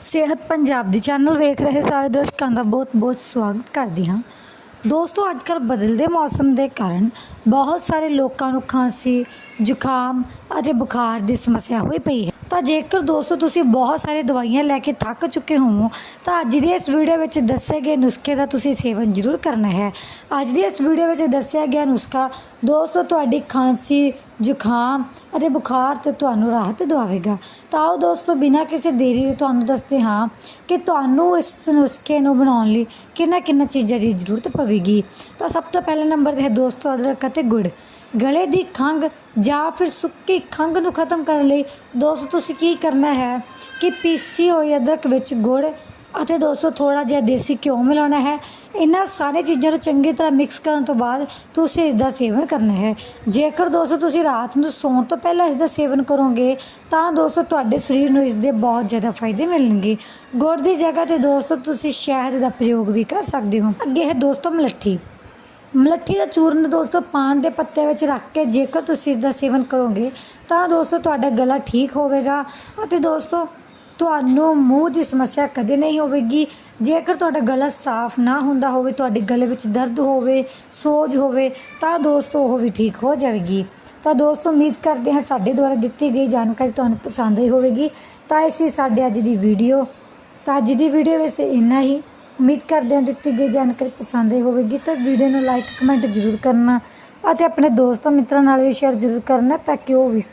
ਸਿਹਤ ਪੰਜਾਬ ਦੀ ਚੈਨਲ ਵੇਖ ਰਹੇ ਸਾਰੇ ਦਰਸ਼ਕਾਂ ਦਾ ਬਹੁਤ-ਬਹੁਤ ਸਵਾਗਤ ਕਰਦੀ ਹਾਂ। ਦੋਸਤੋ ਅੱਜਕੱਲ ਬਦਲਦੇ ਮੌਸਮ ਦੇ ਕਾਰਨ ਬਹੁਤ ਸਾਰੇ ਲੋਕਾਂ ਨੂੰ ਖਾਂਸੀ, ਜ਼ੁਕਾਮ ਅਤੇ ਬੁਖਾਰ ਦੀ ਸਮੱਸਿਆ ਹੋਈ ਪਈ ਹੈ। ਤਾਂ ਜੇਕਰ ਦੋਸਤੋ ਤੁਸੀਂ ਬਹੁਤ ਸਾਰੇ ਦਵਾਈਆਂ ਲੈ ਕੇ ਥੱਕ ਚੁੱਕੇ ਹੋ ਤਾਂ ਅੱਜ ਦੀ ਇਸ ਵੀਡੀਓ ਵਿੱਚ ਦੱਸੇ ਗਏ ਨੁਸਖੇ ਦਾ ਤੁਸੀਂ ਸੇਵਨ ਜ਼ਰੂਰ ਕਰਨਾ ਹੈ। ਅੱਜ ਦੀ ਇਸ ਵੀਡੀਓ ਵਿੱਚ ਦੱਸਿਆ ਗਿਆ ਨੁਸਖਾ, ਦੋਸਤੋ ਤੁਹਾਡੀ ਖਾਂਸੀ, ਜ਼ੁਕਾਮ ਅਤੇ ਬੁਖਾਰ ਤੋਂ ਤੁਹਾਨੂੰ ਰਾਹਤ ਦਿਵਾਵੇਗਾ। ਤਾਂ ਆਓ ਦੋਸਤੋ, ਬਿਨਾਂ ਕਿਸੇ ਦੇਰੀ ਦੇ ਤੁਹਾਨੂੰ ਦੱਸਦੇ ਹਾਂ ਕਿ ਤੁਹਾਨੂੰ ਇਸ ਨੁਸਖੇ ਨੂੰ ਬਣਾਉਣ ਲਈ ਕਿੰਨਾ ਕਿੰਨਾ ਚੀਜ਼ਾਂ ਦੀ ਜ਼ਰੂਰਤ ਪਵੇਗੀ। ਤਾਂ ਸਭ ਤੋਂ ਪਹਿਲੇ ਨੰਬਰ ਤੇ ਹੈ ਦੋਸਤੋ ਅਦਰਕ ਅਤੇ ਗੁੜ। ਗਲੇ ਦੀ ਖੰਘ ਜਾਂ ਫਿਰ ਸੁੱਕੀ ਖੰਘ ਨੂੰ ਖਤਮ ਕਰਨ ਲਈ ਦੋਸਤੋ ਤੁਸੀਂ ਕੀ ਕਰਨਾ ਹੈ ਕਿ ਪੀਸੀ ਹੋਈ ਅਦਰਕ ਵਿੱਚ ਗੁੜ ਅਤੇ ਦੋਸਤੋ ਥੋੜਾ ਜਿਹਾ ਦੇਸੀ ਘਿਓ ਮਿਲਾਉਣਾ ਹੈ। ਇਹਨਾਂ ਸਾਰੇ ਚੀਜ਼ਾਂ ਨੂੰ ਚੰਗੀ ਤਰ੍ਹਾਂ ਮਿਕਸ ਕਰਨ ਤੋਂ ਬਾਅਦ ਤੁਸੀਂ ਇਸ ਦਾ ਸੇਵਨ ਕਰਨਾ ਹੈ। ਜੇਕਰ ਦੋਸਤੋ ਤੁਸੀਂ ਰਾਤ ਨੂੰ ਸੌਣ ਤੋਂ ਪਹਿਲਾਂ ਇਸ ਦਾ ਸੇਵਨ ਕਰੋਗੇ, ਤਾਂ ਦੋਸਤੋ ਤੁਹਾਡੇ ਸਰੀਰ ਨੂੰ ਇਸ ਦੇ ਬਹੁਤ ਜ਼ਿਆਦਾ ਫਾਇਦੇ ਮਿਲਣਗੇ। ਗੁੜ ਦੀ ਜਗ੍ਹਾ ਤੇ ਦੋਸਤੋ ਤੁਸੀਂ ਸ਼ਹਿਦ ਦਾ ਪ੍ਰਯੋਗ ਵੀ ਕਰ ਸਕਦੇ ਹੋ। ਅੱਗੇ ਹੈ ਦੋਸਤੋ ਮਲੱਠੀ। ਮਲੱਠੀ ਦਾ ਚੂਰਨ ਦੋਸਤੋ ਪਾਨ ਦੇ ਪੱਤੇ ਵਿੱਚ ਰੱਖ ਕੇ ਜੇਕਰ ਤੁਸੀਂ ਇਸ ਦਾ ਸੇਵਨ ਕਰੋਗੇ, ਤਾਂ ਦੋਸਤੋ ਤੁਹਾਡਾ ਗਲਾ ਠੀਕ ਹੋਵੇਗਾ ਅਤੇ ਦੋਸਤੋ ਤੁਹਾਨੂੰ ਮੂੰਹ ਦੀ ਸਮੱਸਿਆ ਕਦੇ ਨਹੀਂ ਹੋਵੇਗੀ। ਜੇਕਰ ਤੁਹਾਡਾ ਗਲਾ ਸਾਫ਼ ਨਾ ਹੁੰਦਾ ਹੋਵੇ, ਤੁਹਾਡੇ ਗਲੇ ਵਿੱਚ ਦਰਦ ਹੋਵੇ, ਸੋਜ ਹੋਵੇ, ਤਾਂ ਦੋਸਤੋ ਉਹ ਵੀ ਠੀਕ ਹੋ ਜਾਵੇਗੀ। ਤਾਂ ਦੋਸਤੋ ਉਮੀਦ ਕਰਦੇ ਹਾਂ ਸਾਡੇ ਦੁਆਰਾ ਦਿੱਤੀ ਗਈ ਜਾਣਕਾਰੀ ਤੁਹਾਨੂੰ ਪਸੰਦ ਆਈ ਹੋਵੇਗੀ। ਤਾਂ ਇਹ ਸੀ ਸਾਡੇ ਅੱਜ ਦੀ ਵੀਡੀਓ, ਤਾਂ ਅੱਜ ਦੀ ਵੀਡੀਓ ਵਿੱਚ ਇੰਨਾ ਹੀ। ਉਮੀਦ ਕਰਦੇ ਹਾਂ ਦਿੱਤੀ ਗਈ ਜਾਣਕਾਰੀ ਪਸੰਦ ਆਈ ਹੋਵੇਗੀ ਤਾਂ ਵੀਡੀਓ ਨੂੰ ਲਾਈਕ ਕਮੈਂਟ ਜ਼ਰੂਰ ਕਰਨਾ ਅਤੇ ਆਪਣੇ ਦੋਸਤਾਂ ਮਿੱਤਰਾਂ ਨਾਲ ਵੀ ਸ਼ੇਅਰ ਜ਼ਰੂਰ ਕਰਨਾ ਤਾਂ ਕਿ ਉਹ ਵੀ